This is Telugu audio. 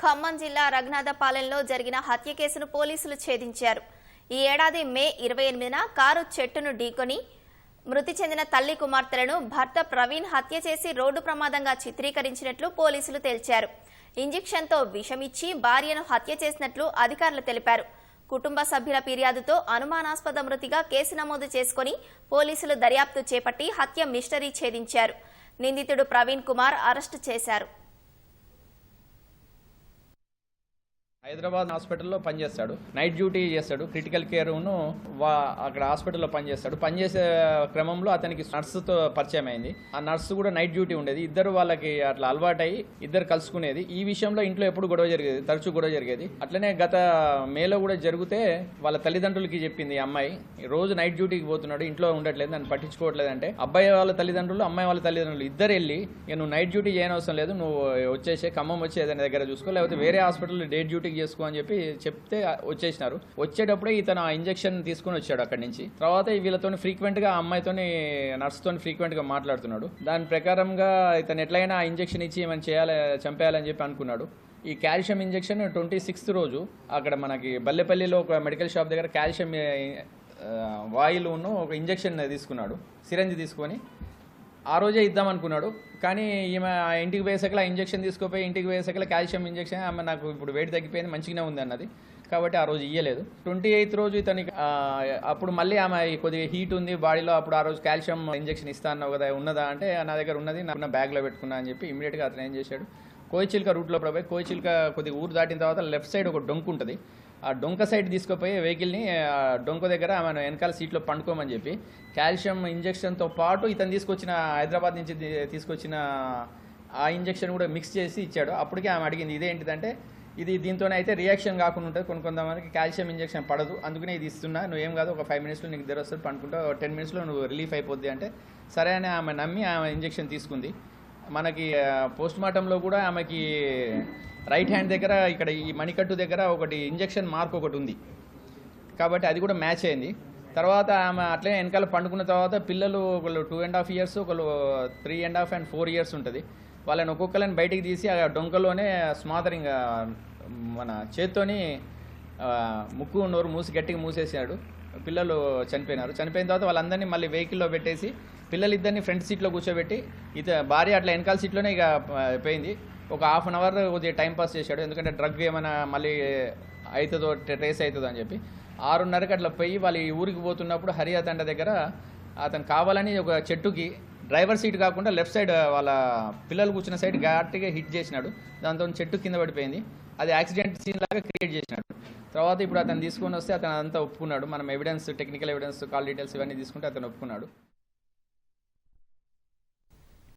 ఖమ్మం జిల్లా రఘునాథపాలెంలో జరిగిన హత్య కేసును పోలీసులు ఛేదించారు. ఈ ఏడాది మే ఇరవై ఎనిమిదిన కారు చెట్టును ఢీకొని మృతి చెందిన తల్లి కుమార్తెలను భర్త ప్రవీణ్ హత్య చేసి రోడ్డు ప్రమాదంగా చిత్రీకరించినట్లు పోలీసులు తేల్చారు. ఇంజెక్షన్తో విషమిచ్చి భార్యను హత్య చేసినట్లు అధికారులు తెలిపారు. కుటుంబ సభ్యుల ఫిర్యాదుతో అనుమానాస్పద మృతిగా కేసు నమోదు చేసుకుని పోలీసులు దర్యాప్తు చేపట్టి హత్య మిస్టరీ ఛేదించారు. నిందితుడు ప్రవీణ్ కుమార్ అరెస్టు చేశారు. హైదరాబాద్ హాస్పిటల్లో పనిచేస్తాడు. నైట్ డ్యూటీ చేస్తాడు. క్రిటికల్ కేర్ వా అక్కడ హాస్పిటల్లో పనిచేస్తాడు. పనిచేసే క్రమంలో అతనికి నర్సుతో పరిచయం అయింది ఆ నర్సు కూడా నైట్ డ్యూటీ ఉండేది. ఇద్దరు వాళ్ళకి అట్లా అలవాటై ఇద్దరు కలుసుకునేది. ఈ విషయంలో ఇంట్లో ఎప్పుడు గొడవ జరిగేది తరచూ గొడవ జరిగేది. అట్లనే గత మేలో కూడా జరిగితే వాళ్ళ తల్లిదండ్రులకి చెప్పింది అమ్మాయి రోజు నైట్ డ్యూటీకి పోతున్నాడు ఇంట్లో ఉండట్లేదు నన్ను పట్టించుకోవట్లేదు అంటే అబ్బాయి వాళ్ళ తల్లిదండ్రులు అమ్మాయి వాళ్ళ తల్లిదండ్రులు ఇద్దరు వెళ్ళి నువ్వు నైట్ డ్యూటీ చేయనవసరం లేదు నువ్వు వచ్చేసే ఖమ్మం వచ్చి ఏదైనా దగ్గర చూసుకో లేకపోతే వేరే హాస్పిటల్ డే డ్యూటీకి చేసుకో అని చెప్పి చెప్తే వచ్చేసినారు. వచ్చేటప్పుడే ఇతను ఆ ఇంజెక్షన్ తీసుకుని వచ్చాడు అక్కడి నుంచి. తర్వాత వీళ్ళతో ఫ్రీక్వెంట్గా ఆ అమ్మాయితోని నర్స్తో ఫ్రీక్వెంట్గా మాట్లాడుతున్నాడు. దాని ప్రకారంగా ఇతను ఎట్లయినా ఆ ఇంజెక్షన్ ఇచ్చి ఏమైనా చేయాలి చంపేయాలని చెప్పి అనుకున్నాడు. ఈ కాల్షియం ఇంజెక్షన్ ట్వంటీ సిక్స్త్ రోజు అక్కడ మనకి బల్లెపల్లిలో ఒక మెడికల్ షాప్ దగ్గర కాల్షియం వాయిలును ఒక ఇంజెక్షన్ తీసుకున్నాడు. సిరంజ్ తీసుకొని ఆ రోజే ఇద్దాం అనుకున్నాడు కానీ ఈమె ఆ ఇంటికి పోయేసకల ఇంజక్షన్ తీసుకుపోయి ఇంటికి పోయేసకల కాల్షియం ఇంజక్షన్ ఆమె నాకు ఇప్పుడు వెయిట్ తగ్గిపోయింది మంచిగానే ఉంది అన్నది కాబట్టి ఆ రోజు ఇయ్యలేదు. ట్వంటీ ఎయిత్ రోజు ఇతనికి అప్పుడు మళ్ళీ ఆమె కొద్దిగా హీట్ ఉంది బాడీలో అప్పుడు ఆ రోజు కాల్షియం ఇంజక్షన్ ఇస్తా అన్నావు కదా ఉన్నదా అంటే నా దగ్గర ఉన్నది నా బ్యాగ్లో పెట్టుకున్నా అని చెప్పి ఇమీడియట్గా అతను ఏం చేశాడు? కోయిచిల్క రూట్లో పోయి కోయిచిల్క కొద్దిగా ఊరు దాటిన తర్వాత లెఫ్ట్ సైడ్ ఒక డొంక్ ఉంటుంది. ఆ డొంక సైడ్ తీసుకుపోయి వెహికల్ని ఆ డొంక దగ్గర ఆమెను వెనకాల సీట్లో పండుకోమని చెప్పి కాల్షియం ఇంజెక్షన్తో పాటు ఇతను తీసుకొచ్చిన హైదరాబాద్ నుంచి తీసుకొచ్చిన ఆ ఇంజెక్షన్ కూడా మిక్స్ చేసి ఇచ్చాడు. అప్పటికే ఆమె అడిగింది ఇదేంటిదంటే ఇది దీంతోనే అయితే రియాక్షన్ కాకుండా ఉంటుంది. కొన్ని కొంతమందికి కాల్షియం ఇంజెక్షన్ పడదు. అందుకనే ఇది ఇస్తున్నా. నువ్వు ఏం కాదు ఒక ఫైవ్ మినిట్స్లో నీకు దగ్గర వస్తుంది పండుకుంటా. టెన్ మినిట్స్లో నువ్వు రిలీఫ్ అయిపోద్ది అంటే సరే అని ఆమె నమ్మి ఆమె ఇంజెక్షన్ తీసుకుంది. మనకి పోస్ట్ మార్టంలో కూడా ఆమెకి రైట్ హ్యాండ్ దగ్గర ఇక్కడ ఈ మణికట్టు దగ్గర ఒకటి ఇంజెక్షన్ మార్క్ ఒకటి ఉంది. కాబట్టి అది కూడా మ్యాచ్ అయింది. తర్వాత ఆమె అట్లనే వెనకాల పండుకున్న తర్వాత పిల్లలు ఒకళ్ళు టూ అండ్ హాఫ్ ఇయర్స్ ఒకళ్ళు three and half and four years ఉంటుంది. వాళ్ళని ఒక్కొక్కరిని బయటికి తీసి ఆ డొంకలోనే స్మాదరింగ్ మన చేత్తోని ముక్కు నోరు మూసి గట్టిగా మూసేసాడు పిల్లలు చనిపోయినారు. చనిపోయిన తర్వాత వాళ్ళందరినీ మళ్ళీ వెహికల్లో పెట్టేసి పిల్లలిద్దరిని ఫ్రంట్ సీట్లో కూర్చోబెట్టి ఇత భార్య అట్లా వెనకాల సీట్లోనే ఇక పోయింది. ఒక హాఫ్ అన్ అవర్ కొద్దిగా టైం పాస్ చేశాడు. ఎందుకంటే డ్రగ్ ఏమైనా మళ్ళీ అవుతుందో ట్రేస్ అవుతుందో అని చెప్పి. ఆరున్నరకి అట్లా పోయి వాళ్ళు ఈ ఊరికి పోతున్నప్పుడు హరియా దగ్గర అతను కావాలని ఒక చెట్టుకి డ్రైవర్ సీట్ కాకుండా లెఫ్ట్ సైడ్ వాళ్ళ పిల్లలు కూర్చున్న సైడ్ గట్టిగా హిట్ చేసినాడు. దాంతో చెట్టు కింద పడిపోయింది. అది యాక్సిడెంట్ సీన్ లాగా క్రియేట్ చేసినాడు. తర్వాత ఇప్పుడు అతను తీసుకొని వస్తే అతను అంతా ఒప్పుకున్నాడు. మనం evidence technical evidence call details ఇవన్నీ తీసుకుంటే అతను ఒప్పుకున్నాడు.